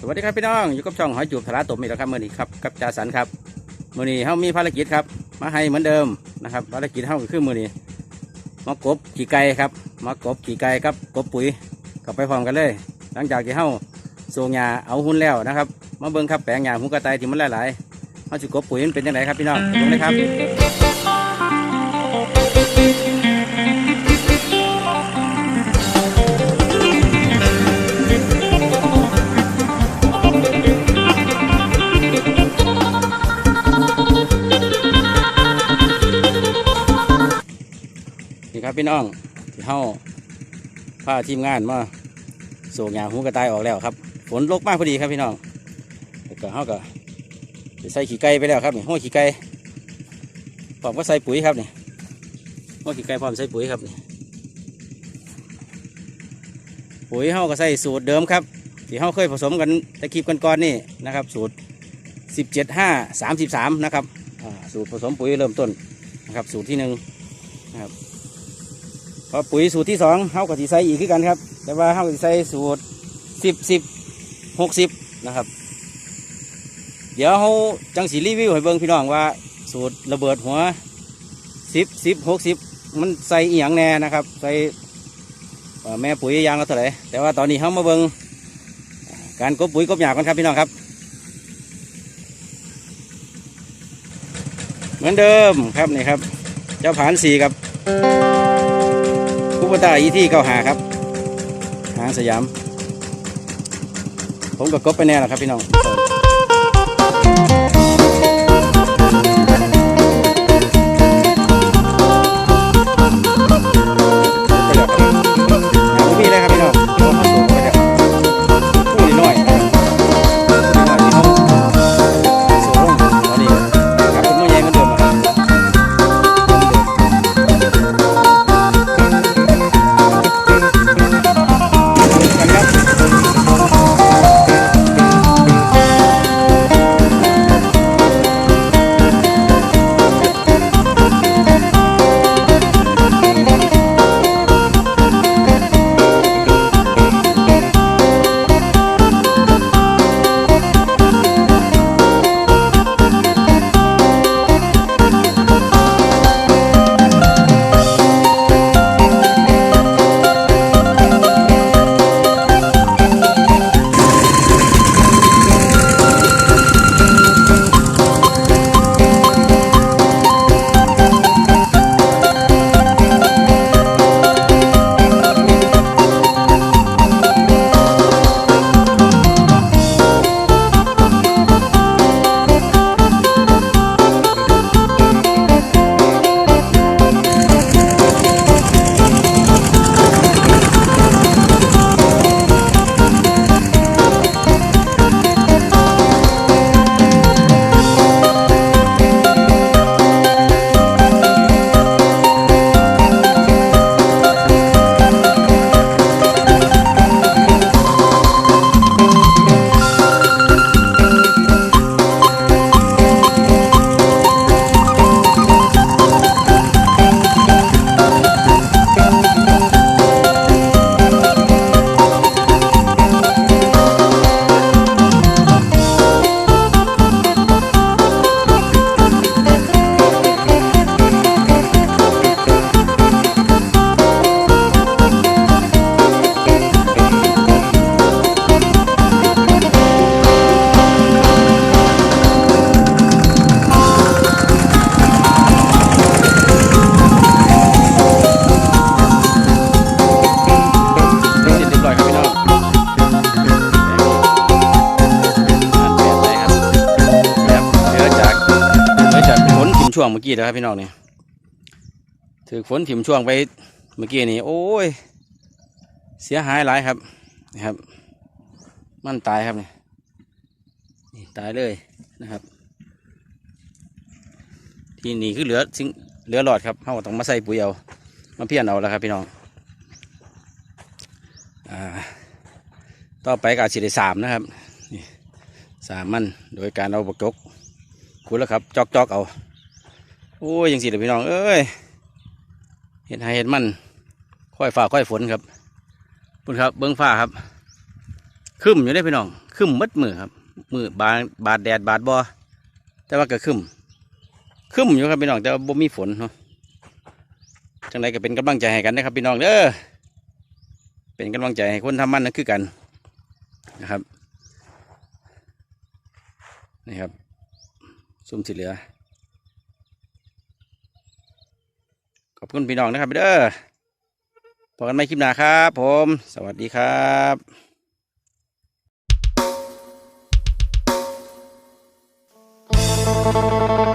สวัสดีครับพี่น้องอยู่กับช่องหอยจูบทะลาตบมีแล้วครับมื่อนี้ครับกับจ่าสันครับมื่อนี้เฮามีภารกิจครับมาให้เหมือนเดิมนะครับภารกิจเฮาก็คือมื่อนี้มากบขี่ไก่ครับมากบขี่ไก่ครับกบปุ๋ยกลับไปพร้อมกันเลย หลังจากที่เฮาส่งยาเอาหุ้นแล้วนะครับมาเบิ่งครับแปลงยาหุ้นกระต่ายที่มันหลายๆเฮาสิกบปุ๋ยมันเป็นยังไงครับพี่น้องไปเบิ่งเลยครับ พี่น้องที่เฮาพาทีมงานมาส่งยาหูกระต่ายออกแล้วครับฝนตกมากพอดีครับพี่น้องแล้วก็เฮาก็ไปใส่ขี้ไก่ไปแล้วครับนี่ห้อยขี้ไก่พร้อมก็ใส่ปุ๋ยครับนี่ห้อยขี้ไก่พร้อมใส่ปุ๋ยครับนี่ปุ๋ยเฮาก็ใส่สูตรเดิมครับที่เฮาเคยผสมกันต่คลิปก่อนนี่นะครับ สูตร 17 5 33 นะครับสูตรผสมปุ๋ยเริ่มต้นนะครับ สูตรที่หนึ่ง พอปุ๋ยสูตรที่สองเฮาก็สิใส่อีกคือกันครับ แต่ว่าเฮาก็สิใส่สูตรสิบสิบหกสิบนะครับ เดี๋ยวเฮาจังสีรีวิวให้เบิ่งพี่น้องว่า สูตรระเบิดหัวสิบสิบหกสิบมันใส่อีหยังแน่นะครับ ใส่แม่ปุ๋ยยางละเท่าไหร่แต่ว่าตอนนี้เฮามาเบิ่งการกบปุ๋ยกบหยากันครับพี่น้องครับ เหมือนเดิมครับนี่ครับ เจ้าผานสีกับ คุปตาอีที่เก้าหาครับ หางสยาม ผมกับกบไปแน่แล้วครับพี่น้อง วงเมื่อกี้นะครับพี่น้องนี่ถือฝนถิ่มช่วงไปเมื่อกี้นี่โอ้ย เสียหายหลายครับนี่ครับ มันตายครับนี่นี่ตายเลยนะครับ ที่นี่คือเหลือสิ่งเหลือหลอดครับเราต้องมาใส่ปุ๋ยเอามาเพี้ยนเอาแล้วครับพี่น้องอ่าต่อไปกาสิได้สามนะครับสามมันโดยการเอาบกจกคุณแล้วครับจอกจอกเอา โอ้ยยังสิเดี๋ยพี่น้องเอ้ยเห็นหาเห็นมันค่อยฝ่าค่อยฝนครับพุ่นครับเบิ้องฟ้าครับครึ้มอยู่ได้พี่น้องคึมมัดมือครับ มือบาดบาดแดดบาดบอแต่ว่าก็คึมคึมอยู่ครับพี่น้องแต่ว่าบ่มีฝนเนาะจังไรก็เป็นกำลังใจให้กันนะครับพี่น้องเด้อเป็นกำลังใจให้คนทำมันนั่นคือกันนะครับนี่ครับซุ่มสีเหลือ ขอบคุณพี่น้องนะครับเด้อพบกันใหม่คลิปหน้าครับ ผม สวัสดีครับ